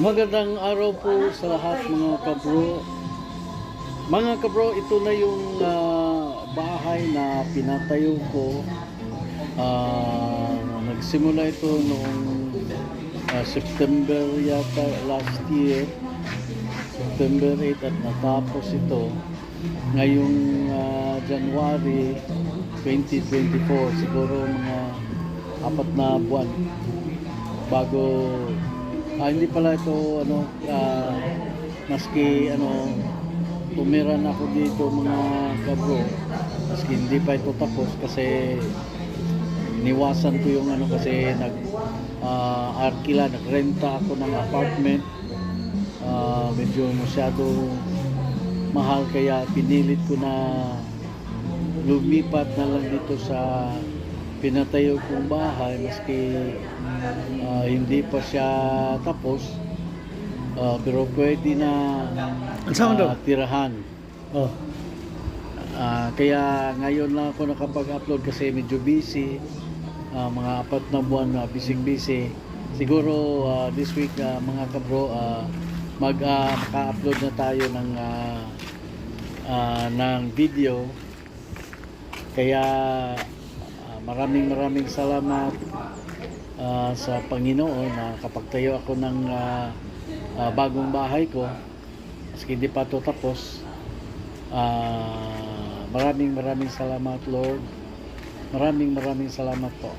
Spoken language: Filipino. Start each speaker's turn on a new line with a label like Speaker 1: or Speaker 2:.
Speaker 1: Magandang araw po sa lahat mga kabro. Mga kabro, ito na yung ah, bahay na pinatayo ko. Ah, nagsimula ito noong ah, September yata last year. September 8 at natapos ito ngayong ah, January 2024. Siguro mga apat na buwan bago ah, hindi pala ito ano ah, maski ano tumira na ako dito mga kabro maski hindi pa ito tapos kasi niwasan ko yung ano kasi nag ah, arkila nagrenta ako ng apartment. Ah, medyo masyado mahal kaya pinilit ko na lumipat na lang dito sa pinatayo kong bahay maski ah, hindi pa siya tapos ah, pero pwede na ah, tirahan.
Speaker 2: Oh.
Speaker 1: Ah, kaya ngayon lang ako nakapag-upload kasi medyo busy. Ah, mga apat na buwan na busy busy siguro ah, this week ah, mga kabro ah, mag ah, maka-upload na tayo ng ah, ah, ng video. Kaya maraming maraming salamat ah, sa Panginoon na kapag tayo ako ng ah, ah, bagong bahay ko. Maski hindi pa ito tapos. Ah, maraming maraming salamat Lord. Maraming maraming salamat po